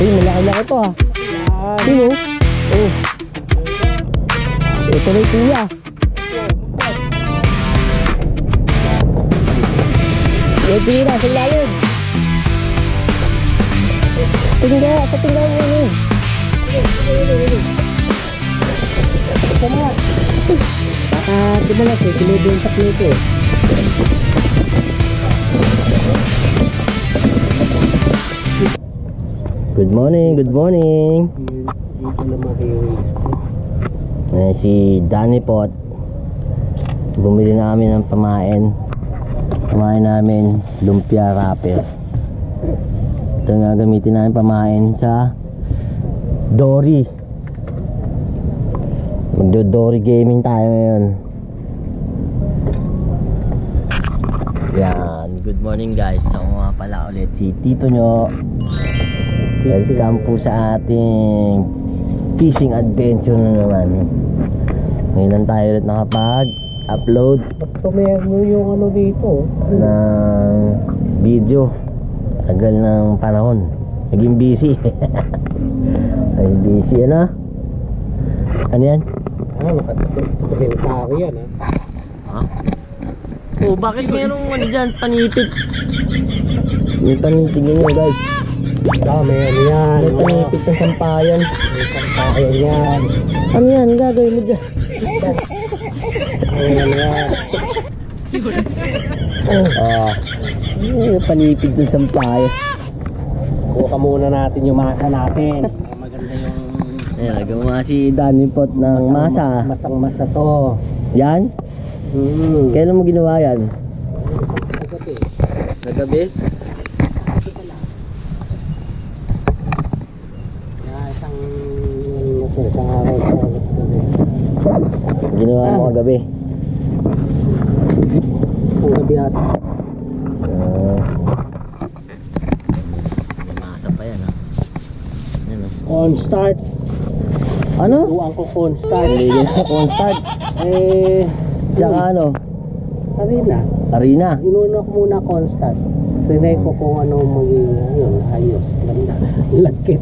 Uy, malaki-laki to ah. Sino? Oh. Ito na yung kuya. Yung tira sa ilalim. Tingga, sa tingga mo yun. Sama. Baka, di ba lang, kinibintak nito eh. Good morning, good morning. Ayan si Danny Pot. Bumili namin ng pamain. Pamain namin lumpia wrapper. Ito nga gamitin namin pamain sa Dory. Magdo Dory gaming tayo ngayon. Yan. Good morning guys. Ako nga pala ulit si Tito nyo. Welcome po sa ating fishing adventure na naman. Ngayon tayo ulit nakapag-upload Ba't tumerno yung ano dito? ng video. Tagal ng panahon. Naging busy. Naging busy. Ano? Ano yan? Ah, nakatagentary yan ah. Oh, bakit merong ano dyan? Panipit. May panitig nyo guys. Dami ano yan. May panipit ng sampayan. Pangkain yan. Ano yan? Gagawin mo dyan? Ay, ano yan. Ah, may panipit ng sampayan. Kuha muna natin yung masa natin. Maganda yung Ayan, nagawa si Danny Pot ng masa. masang masa to. Yan? Hmm. Kailan mo ginawa yan? Sa gabi? Kaya isang isang araw sa Kagabi. Ang gabi at Ah. may masa pa yan ha. Yan oh. on start. Ano? Tuwang ko on start. Hindi na constant. Eh, Tsaka ano? Arena. Arena. Inuna ko muna constant. Tinay ko kung ano maging yun, ayos. Ganda. Lagkit.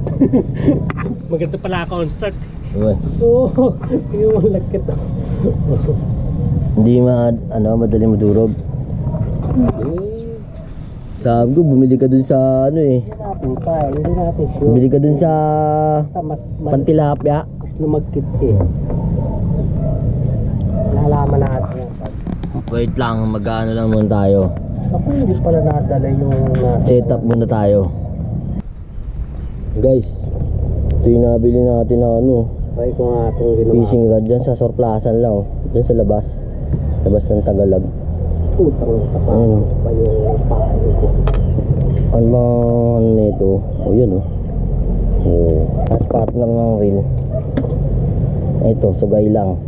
Maganda pala constant. Uy, Oo, yung lagkit. Hindi ma, ano, madali madurog. Eh, Sabi ko, bumili ka dun sa, ano eh. pa. Hindi natin sure. Bumili ka dun sa pantilapia. mas lumagkit siya. Nalaman natin. Wait lang, mag-ano lang muna tayo. Ako hindi pala nadala yung nasa. Set up muna tayo. Guys, ito yung nabili natin na ano, Try ko nga itong ginawa. fishing rod dyan sa surplasan lang oh. Dyan sa labas. Labas ng Tagalog. Putang tapa Ayun. pa yung pahay ko. Ano ba ano nito? O yun oh. Oh, as partner ng reel. Ito, sugay lang.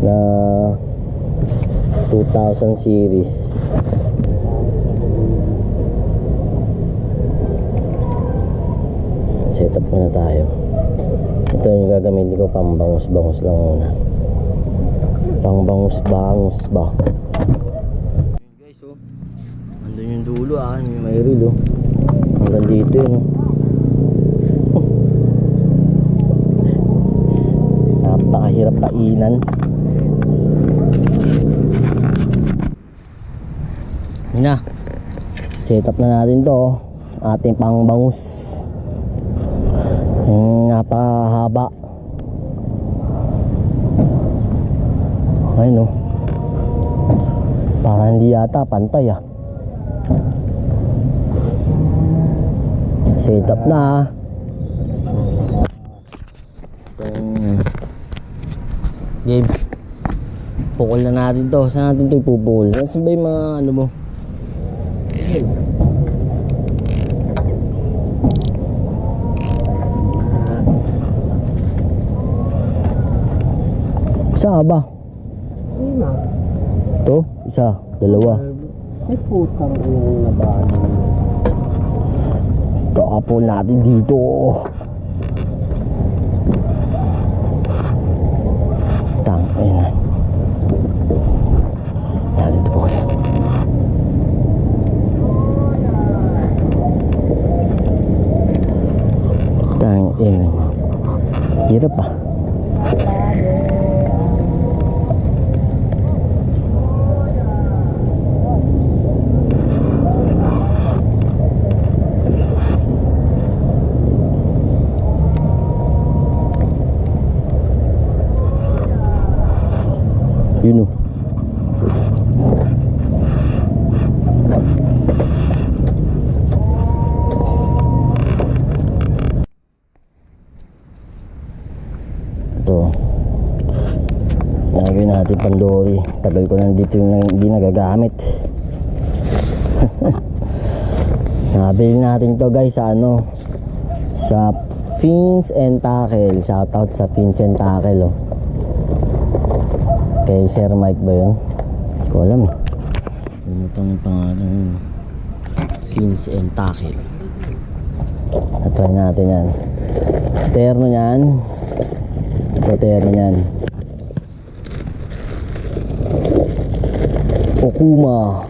Na 2000 series. Set up muna tayo. Ito yung gagamitin ko pambangus-bangus lang muna. Pangbangus-bangus ba? Guys, oh. Andun yung dulo ah, may reel oh. Hanggang dito yun. oh. Napakahirap painan. Yun na. Set up na natin to. oh. Ating pangbangus. Yung napakahaba. Ayun oh. Parang hindi yata pantay ah. Set up na ah. Itong Gabe Pukul na natin to Saan natin to ipupukul? Saan ba yung mga ano mo? Ka ba? Ayun na. Isa, dalawa Ay putang yung nabano. Kakapul natin dito Tang, ayun na Yan, dito po kayo Tang ina. Hirap ah. Yun o. Ito. Natin pandori. Tagal ko nandito yung nang- hindi nagagamit. Nabili natin to guys sa ano sa Fins and Tackle. Shoutout sa Fins and Tackle oh. Kay Sir Mike ba yun? Hindi ko alam eh. Limutan yung pangalan. Fins and Tackle. Na-try natin yan. Terno yan. Ito terno yan. Okuma.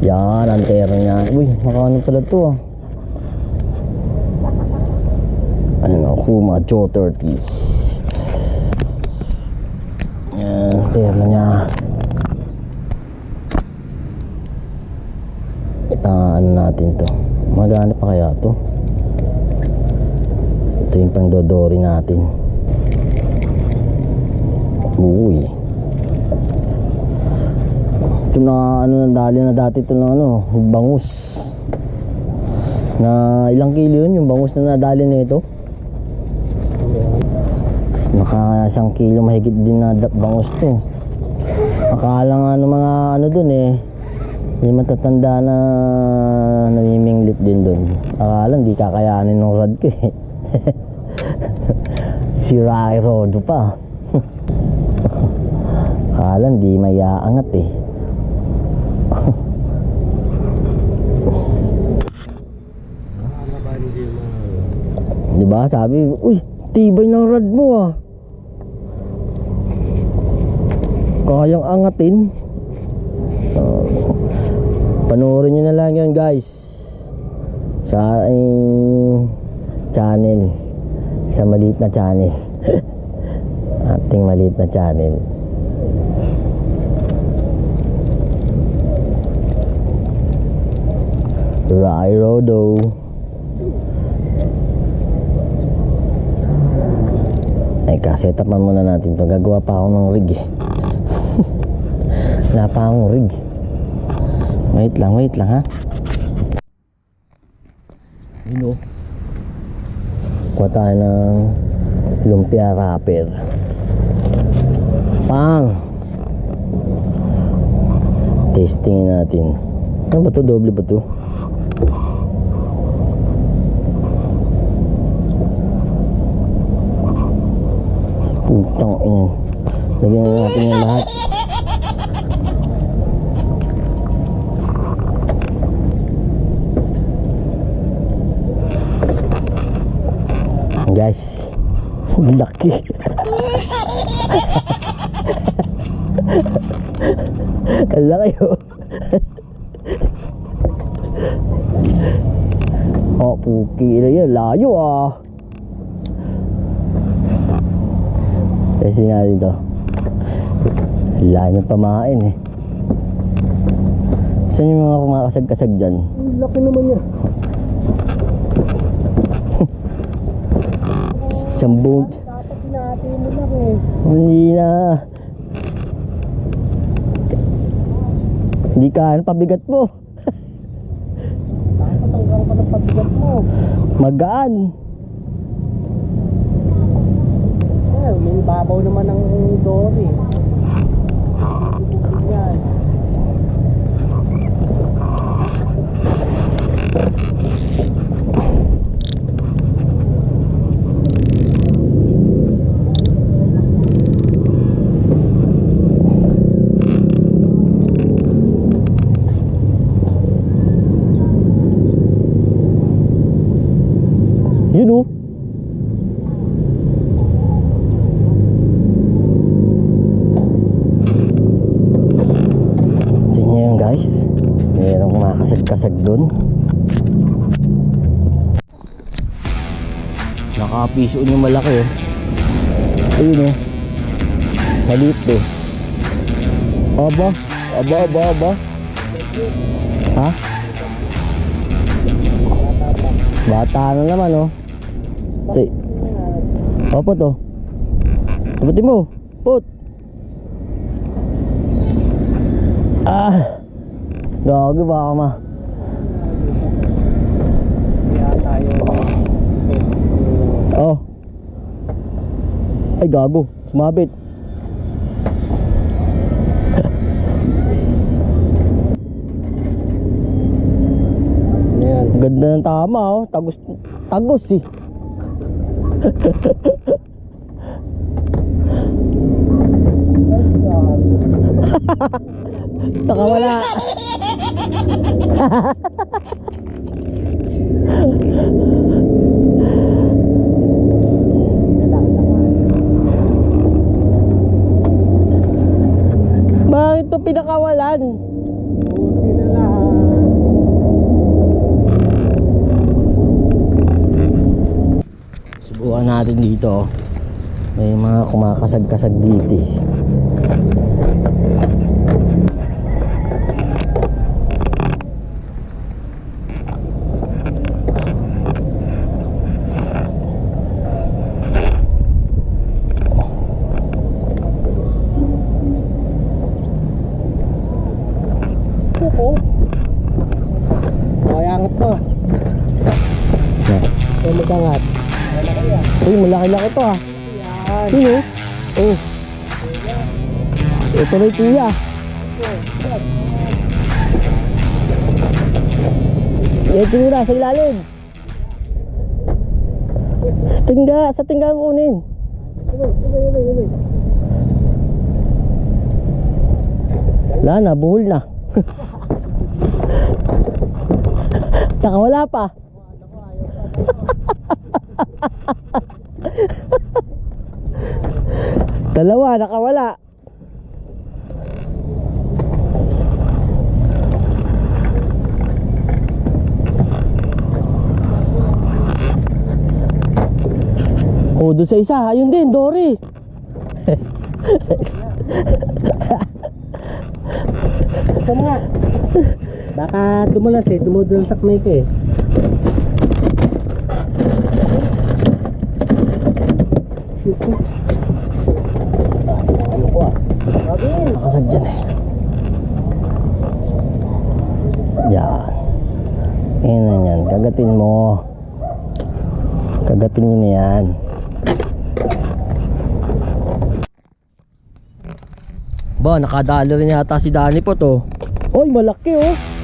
Yan, ang terno niya. Uy, makano pala to ah. Ano, Okuma Joe 30. Yan, terno niya. Ipang ano natin to. Magana pa kaya to? Ito yung pangdodori natin. Uy. Ito na ano na dali na dati ito ng ano, bangus. Na ilang kilo yun yung bangus na nadali nito? Naka isang kilo mahigit din na bangus to. Akala nga ng mga ano dun eh. May matatanda na namiminglit din dun. Akala hindi kakayanin ng rad ko eh. si Rai Rodo pa. Akala hindi mayaangat eh. Ano ba hindi mo? Di ba? Sabi, uy, tibay ng rad mo ah. Kayang angatin. Uh, panoorin nyo na lang yan guys. Sa ating channel. Sa maliit na channel. ating maliit na channel. Rai Rodo. Ay, kaset up muna natin to. Gagawa pa ako ng rig eh. Wala pa akong rig. Wait lang, wait lang ha. Yun o. Kuha tayo ng lumpia wrapper. Pang! Testing natin. Ano ba to? Doble ba to? Putang ina. Lagyan na natin lahat. Guys, laki. ang laki oh. Oh, puki na yan. Layo ah. Testing natin to. Layo ng pamain eh. Saan yung mga kumakasag-kasag dyan? Ang laki naman niya. Sambong. Dapat pinati mo lang eh. Hindi na. Hindi ka, ano pabigat mo? Dapat hanggang pa ng pabigat mo. Magaan. Eh, may babaw naman ng dory. Yan. Yun oh. Tingnan nyo yun guys. Kumakasag-kasag dun. Nakapiso yung malaki oh. Ayun oh. Maliit eh. Aba, aba, aba, aba. Ha? Bata na naman oh. Si. Opo to. Tapatin mo. Put. Ah. Gagi baka ma. Kaya tayo. Oh. Ay gago. Sumabit. Yan. Ganda ng tama oh. Tagos. Tagos eh. Nakawala. Bakit to pinakawalan? Buti na. Subukan natin dito. May mga kumakasag-kasag dito. Angat to. Yan. Kaya magangat. Uy, malaki-laki to ah. Yan. Yun oh. Oh. Ito na yung kuya. Yan tinira sa ilalim. Sa tingga, sa tingga mo ubay. Wala na, buhol na. Nakawala pa. Dalawa, nakawala. Oh, doon sa isa, ayun din, Dory. Ito nga. Baka dumulas eh. Dumudul sa kamay ko eh. Ano ko ah? Nakasag dyan eh. Yan. Yan na yan. Kagatin mo. Kagatin nyo na yan. Ba, nakadali rin yata si Danny po to. Oy, malaki oh.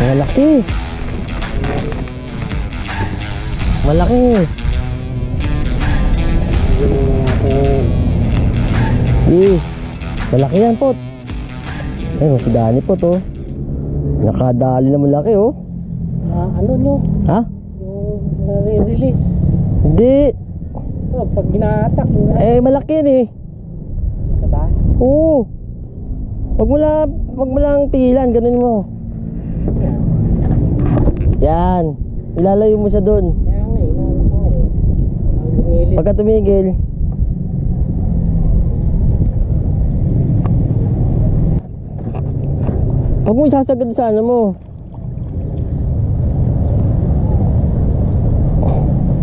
Malaki. Malaki. Eh, malaki yan pot. Ayun, si Danny po to. Nakadali na malaki oh. Ah, ano nyo? Ha? Yung uh, release Hindi. Oh, pag ginahatak, yun Eh, malaki yan eh. Diba? Oo. Wag mo lang, wag mo lang pigilan, ganun mo. Yan. Ilalayo mo siya doon. Eh. Pagka tumigil. Huwag mo isasagad sa ano mo.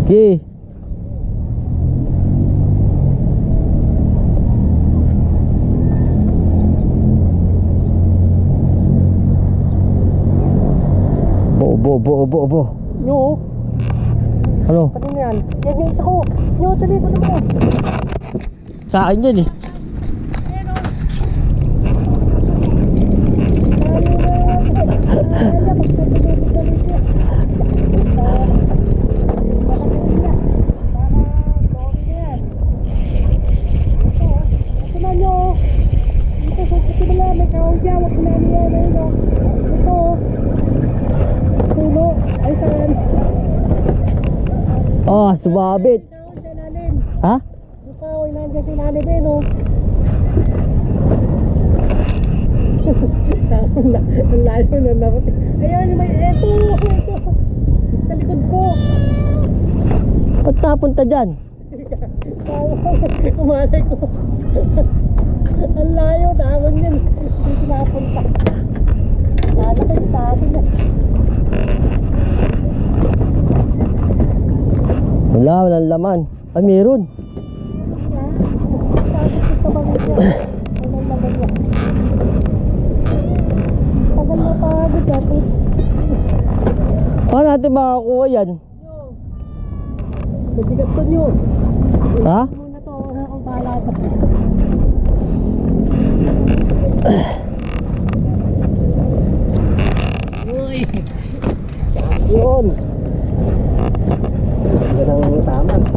Okay. Bo, bo, bo, bo, bo. Nyo, Ano? ano yan? Yan yung isa ko. Nyo, dali ko naman. Sa akin yan eh. Sumabit. Ha? Ang layo na natin. Ayun, may eto, eto. Sa likod ko. napunta dyan? Kumalay ko. Ang layo, damon yan. Dito napunta. Lalaki sa atin eh. Wala, walang laman. Ay, meron. Tagal mo pa agad dati. Paano natin makakuha yan? Mabigat to nyo. Ha? Muna to, wala akong bahala pa. Uy! Yun! Yan ang tama.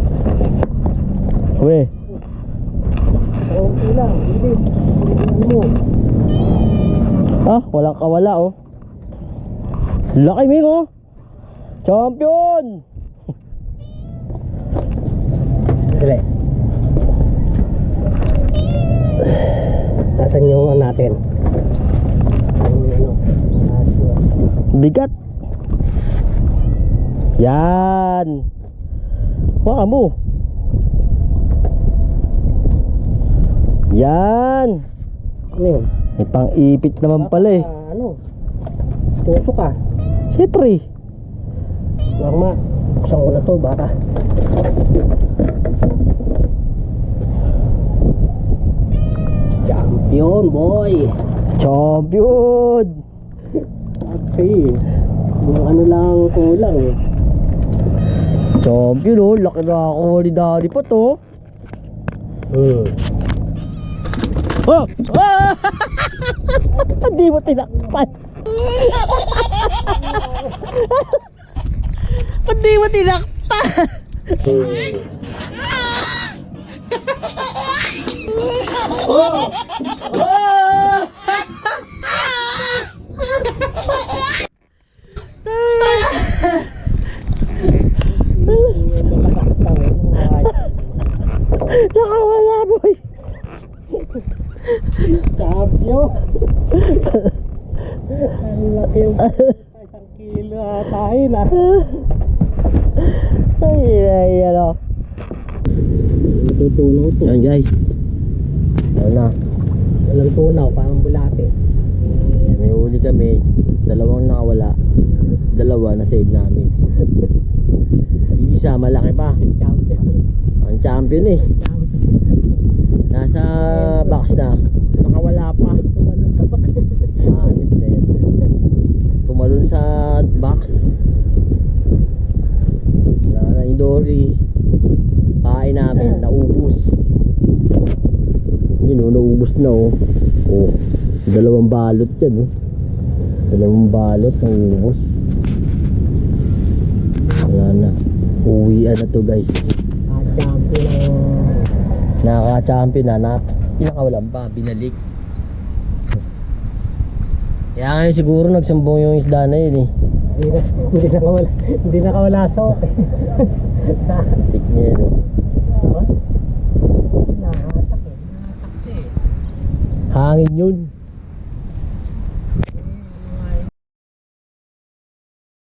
We. Okay lang. Hindi mo. Ah, walang kawala oh. Laki Ming oh. Champion! Dali. Sasan yung ano natin? Ano? Bigat. Yan. Waka mo. Yan. Ano yun? May pang-ipit naman pala eh. Ano? Tusok ka. Siyempre. Norma, buksan ko na to, baka. Champion, boy! Champion! Okay. Yung ano lang kulang eh. Champion oh. Laki na ako ni Daddy pa to. Hmm. Oh! Ah! Hindi mo tinakpan. Hindi mo tinakpan. Nakakatang eh. Nakawala boy. Champion! Ang laki yung isang kilo ata yun ah. Ay, ay, ano. Natutunaw to. Yan guys. Ano na. Walang tunaw, parang bulate. Eh, May huli kami. Dalawang nakawala. Dalawa na save namin. Yung isa malaki pa. champion. Ang champion eh. Nasa box na. Nakawala pa. Tumalon sa. Hanip na yan. Tumalon sa box. Wala na yung Dory. Kain namin. Naubos. Yun oh, naubos na oh. Oh. Dalawang balot yan oh. Dalawang balot naubos. Wala na. Uwian na to guys. Nakaka-champion na, na pinakawalan pa, binalik. Kaya ngayon siguro nagsumbong yung isda na yun eh. hindi na, hindi nakawala, hindi nakawala sa okay. sa Tik niya yun. oh. eh. Eh. Hangin yun.